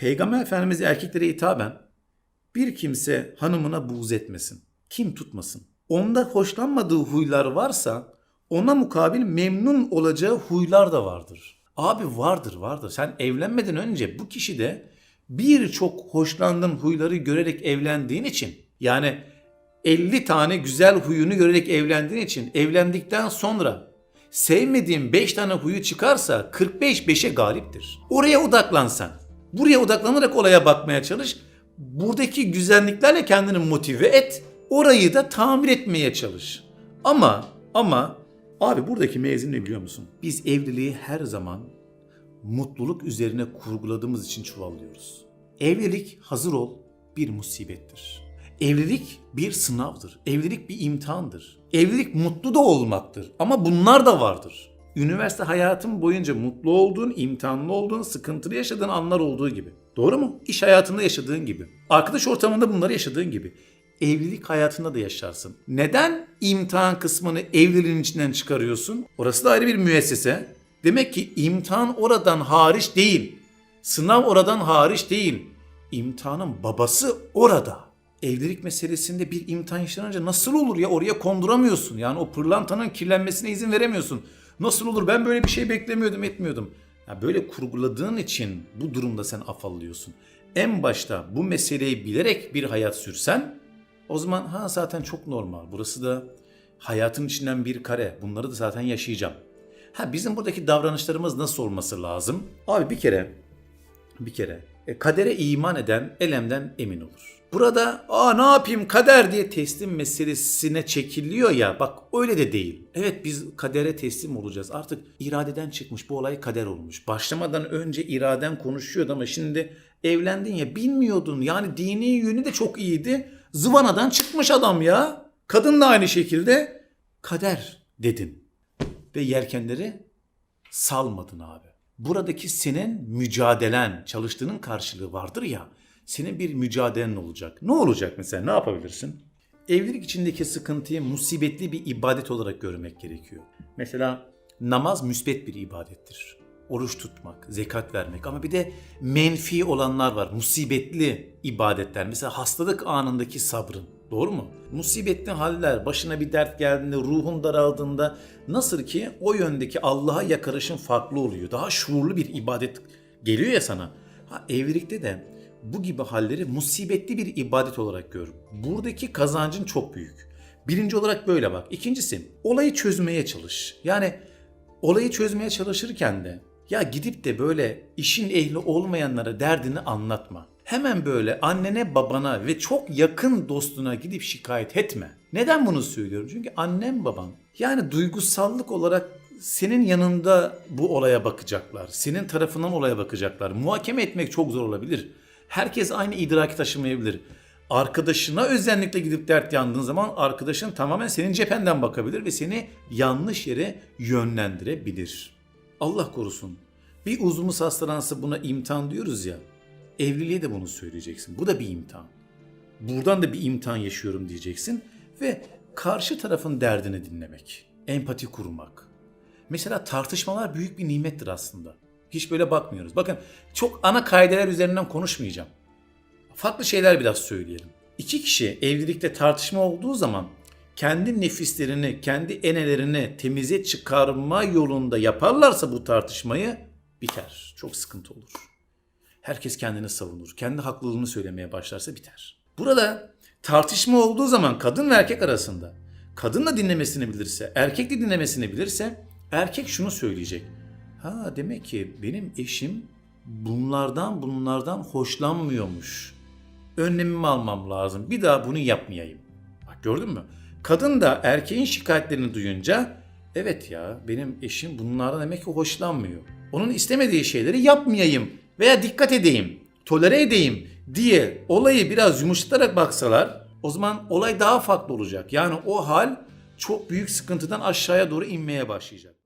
Peygamber Efendimiz erkeklere hitaben bir kimse hanımına buğz etmesin. Kim tutmasın. Onda hoşlanmadığı huylar varsa ona mukabil memnun olacağı huylar da vardır. Abi vardır vardır. Sen evlenmeden önce bu kişide birçok hoşlandığın huyları görerek evlendiğin için yani 50 tane güzel huyunu görerek evlendiğin için evlendikten sonra sevmediğin 5 tane huyu çıkarsa 45 5'e galiptir. Oraya odaklansan. Buraya odaklanarak olaya bakmaya çalış. Buradaki güzelliklerle kendini motive et. Orayı da tamir etmeye çalış. Ama ama abi buradaki mevzu ne biliyor musun? Biz evliliği her zaman mutluluk üzerine kurguladığımız için çuvallıyoruz. Evlilik hazır ol bir musibettir. Evlilik bir sınavdır. Evlilik bir imtihandır. Evlilik mutlu da olmaktır ama bunlar da vardır. Üniversite hayatın boyunca mutlu olduğun, imtihanlı olduğun, sıkıntılı yaşadığın anlar olduğu gibi. Doğru mu? İş hayatında yaşadığın gibi. Arkadaş ortamında bunları yaşadığın gibi. Evlilik hayatında da yaşarsın. Neden imtihan kısmını evliliğin içinden çıkarıyorsun? Orası da ayrı bir müessese. Demek ki imtihan oradan hariç değil. Sınav oradan hariç değil. İmtihanın babası orada. Evlilik meselesinde bir imtihan yaşanınca nasıl olur ya oraya konduramıyorsun. Yani o pırlantanın kirlenmesine izin veremiyorsun. Nasıl olur ben böyle bir şey beklemiyordum etmiyordum. Ya böyle kurguladığın için bu durumda sen afallıyorsun. En başta bu meseleyi bilerek bir hayat sürsen o zaman ha zaten çok normal. Burası da hayatın içinden bir kare. Bunları da zaten yaşayacağım. Ha bizim buradaki davranışlarımız nasıl olması lazım? Abi bir kere bir kere kadere iman eden elemden emin olur. Burada aa ne yapayım kader diye teslim meselesine çekiliyor ya bak öyle de değil. Evet biz kadere teslim olacağız. Artık iradeden çıkmış bu olay kader olmuş. Başlamadan önce iraden konuşuyordu ama şimdi evlendin ya bilmiyordun. Yani dini yönü de çok iyiydi. Zıvanadan çıkmış adam ya. Kadın da aynı şekilde kader dedin. Ve yelkenleri salmadın abi. Buradaki senin mücadelen, çalıştığının karşılığı vardır ya. Senin bir mücadelen olacak. Ne olacak mesela? Ne yapabilirsin? Evlilik içindeki sıkıntıyı musibetli bir ibadet olarak görmek gerekiyor. Mesela namaz müsbet bir ibadettir. Oruç tutmak, zekat vermek ama bir de menfi olanlar var. Musibetli ibadetler. Mesela hastalık anındaki sabrın. Doğru mu? Musibetli haller, başına bir dert geldiğinde, ruhun daraldığında nasıl ki o yöndeki Allah'a yakarışın farklı oluyor. Daha şuurlu bir ibadet geliyor ya sana. Ha evlilikte de bu gibi halleri musibetli bir ibadet olarak gör. Buradaki kazancın çok büyük. Birinci olarak böyle bak. İkincisi olayı çözmeye çalış. Yani olayı çözmeye çalışırken de ya gidip de böyle işin ehli olmayanlara derdini anlatma. Hemen böyle annene babana ve çok yakın dostuna gidip şikayet etme. Neden bunu söylüyorum? Çünkü annem baban yani duygusallık olarak senin yanında bu olaya bakacaklar. Senin tarafından olaya bakacaklar. Muhakeme etmek çok zor olabilir. Herkes aynı idraki taşımayabilir. Arkadaşına özellikle gidip dert yandığın zaman arkadaşın tamamen senin cephenden bakabilir ve seni yanlış yere yönlendirebilir. Allah korusun. Bir uzunumuz hastalansa buna imtihan diyoruz ya. Evliliğe de bunu söyleyeceksin. Bu da bir imtihan. Buradan da bir imtihan yaşıyorum diyeceksin ve karşı tarafın derdini dinlemek, empati kurmak. Mesela tartışmalar büyük bir nimettir aslında. Hiç böyle bakmıyoruz. Bakın çok ana kaideler üzerinden konuşmayacağım. Farklı şeyler biraz söyleyelim. İki kişi evlilikte tartışma olduğu zaman kendi nefislerini, kendi enelerini temize çıkarma yolunda yaparlarsa bu tartışmayı biter. Çok sıkıntı olur. Herkes kendini savunur. Kendi haklılığını söylemeye başlarsa biter. Burada tartışma olduğu zaman kadın ve erkek arasında kadın da dinlemesini bilirse, erkek de dinlemesini bilirse erkek şunu söyleyecek. Ha demek ki benim eşim bunlardan bunlardan hoşlanmıyormuş. Önlemimi almam lazım. Bir daha bunu yapmayayım. Bak gördün mü? Kadın da erkeğin şikayetlerini duyunca evet ya benim eşim bunlardan demek ki hoşlanmıyor. Onun istemediği şeyleri yapmayayım veya dikkat edeyim, tolere edeyim diye olayı biraz yumuşatarak baksalar o zaman olay daha farklı olacak. Yani o hal çok büyük sıkıntıdan aşağıya doğru inmeye başlayacak.